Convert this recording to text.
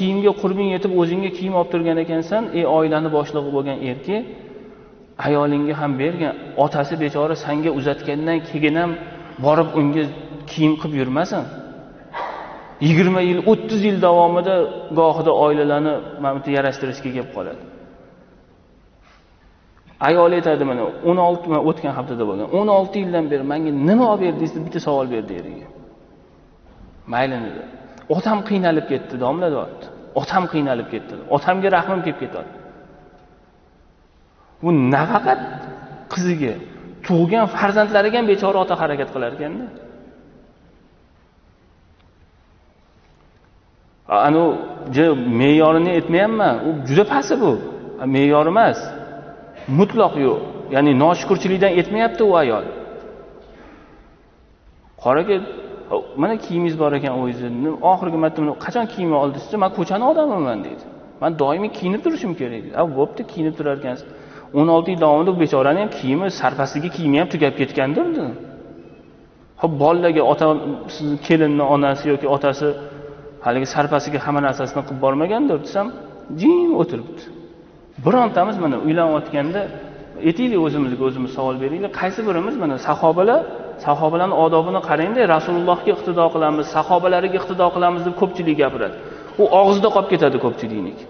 kiyimga qurbing yetib o'zingga kiyim olib turgan ekansan ey oilani boshlig'i bo'lgan erki ayolingga ham bergin. Otasi bechora sanga uzatgandan keyin ham borib unga kiyim qilib yurmasin. Yigirma yil o'ttiz yil davomida gohida oilalarni mana bu yerda yarashtirishga kelib qoladi. Ayol aytadi mana o'n olti man o'tgan haftada bo'lgan o'n olti yildan beri manga nima olib berdingiz deb bitta savol berdi eriga mayli dedi. Otam qiynalib ketdi domla deyapti otam qiynalib ketdi. Otamga rahmim kelib ketadi. Bu nafaqat qiziga tug'gan farzandlariga ham bechora ota harakat qilar ekanda. Anavi me'yorini aytmayapman u juda pasti bu. Me'yor emas mutlaq yo'q ya'ni noshukurchilikdan aytmayapti u ayol. Qoraga mana kiyimingiz bor ekan o'zizni oxirgi marta qachon kiyim oldingiz man ko'chani odamiman deydi man doimiy kiyinib turishim kerak deydi a bo'pti kiyinib turar ekansiz o'n olti yil davomida bu bechorani ham kiyimi sarpasiga kiyimi ham tugab ketgandir hop bolalarga ota sizni kelinni onasi yoki otasi haligi sarpasiga hamma narsasini qilib bormagandir desam jim o'tiribdi. Birontamiz mana uylanayotganda aytaylik o'zimizga o'zimiz savol beraylik qaysi birimiz mana sahobalar sahobalarni odobini qarangda rasulullohga iqtido qilamiz sahobalariga iqtido qilamiz deb ko'pchilik gapiradi. U og'zida qolib ketadi ko'pchilikniki